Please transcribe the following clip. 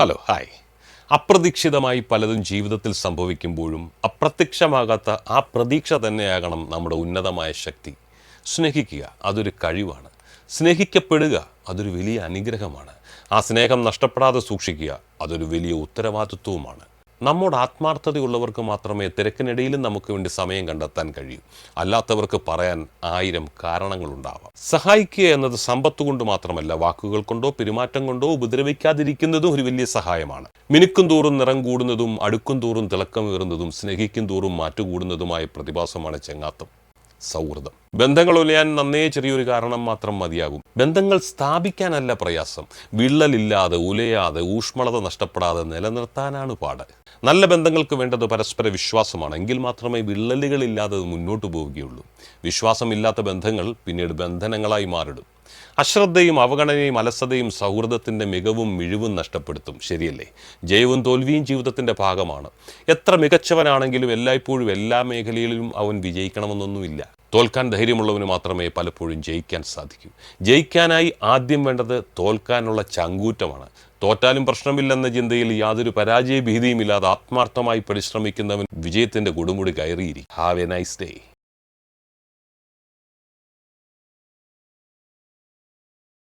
Hello hi അപ്രതീക്ഷിതമായി പലതും ജീവിതത്തിൽ സംഭവിക്കുമ്പോഴും അപ്രത്യക്ഷമാകാത്ത ആ പ്രതീക്ഷ തന്നെയാകണം നമ്മുടെ ഉന്നതമായ ശക്തി. സ്നേഹിക്കുക അതൊരു കഴിവാണ്. സ്നേഹിക്കപ്പെടുക അതൊരു വലിയ അനുഗ്രഹമാണ്. ആ സ്നേഹം നഷ്ടപ്പെടാതെ സൂക്ഷിക്കുക അതൊരു വലിയ ഉത്തരവാദിത്വവുമാണ്. നമ്മോട് ആത്മാർത്ഥതയുള്ളവർക്ക് മാത്രമേ തിരക്കിനിടയിലും നമുക്ക് വേണ്ടി സമയം കണ്ടെത്താൻ കഴിയൂ. അല്ലാത്തവർക്ക് പറയാൻ ആയിരം കാരണങ്ങളുണ്ടാവാം. സഹായിക്കുക എന്നത് സമ്പത്ത് കൊണ്ട് മാത്രമല്ല വാക്കുകൾ കൊണ്ടോ പെരുമാറ്റം കൊണ്ടോ ഉപദ്രവിക്കാതിരിക്കുന്നതും ഒരു വലിയ സഹായമാണ്. മിനുക്കും തോറും നിറം കൂടുന്നതും അടുക്കും തോറും തിളക്കമേറുന്നതും സ്നേഹിക്കും തോറും മാറ്റുകൂടുന്നതുമായ പ്രതിഭാസമാണ് ചെങ്ങാത്തം. സൗഹൃദം. ബന്ധങ്ങൾ ഒലയാൻ നന്നേ ചെറിയൊരു കാരണം മാത്രം മതിയാകും. ബന്ധങ്ങൾ സ്ഥാപിക്കാനല്ല പ്രയാസം. വിള്ളലില്ലാതെ ഉലയാതെ ഊഷ്മളത നഷ്ടപ്പെടാതെ നിലനിർത്താനാണ് പാട്. നല്ല ബന്ധങ്ങൾക്ക് വേണ്ടത് പരസ്പര വിശ്വാസമാണ്. എങ്കിൽ മാത്രമേ വിള്ളലുകളില്ലാതെ മുന്നോട്ട് പോവുകയുള്ളൂ. വിശ്വാസമില്ലാത്ത ബന്ധങ്ങൾ പിന്നീട് ബന്ധനങ്ങളായി മാറിടും. അശ്രദ്ധയും അവഗണനയും അലസതയും സൗഹൃദത്തിന്റെ മികവും മിഴിവും നഷ്ടപ്പെടുത്തും. ശരിയല്ലേ? ജയവും തോൽവിയും ജീവിതത്തിന്റെ ഭാഗമാണ്. എത്ര മികച്ചവനാണെങ്കിലും എല്ലായ്പ്പോഴും എല്ലാ മേഖലയിലും അവൻ വിജയിക്കണമെന്നൊന്നുമില്ല. തോൽക്കാൻ ധൈര്യമുള്ളവന് മാത്രമേ പലപ്പോഴും ജയിക്കാൻ സാധിക്കൂ. ജയിക്കാനായി ആദ്യം വേണ്ടത് തോൽക്കാനുള്ള ചങ്കൂറ്റമാണ്. തോറ്റാലും പ്രശ്നമില്ലെന്ന ചിന്തയിൽ യാതൊരു പരാജയ ഭീതിയുമില്ലാതെ ആത്മാർത്ഥമായി പരിശ്രമിക്കുന്നവൻ വിജയത്തിന്റെ കൊടുമുടി കയറിയിരിക്കും. Have a nice day.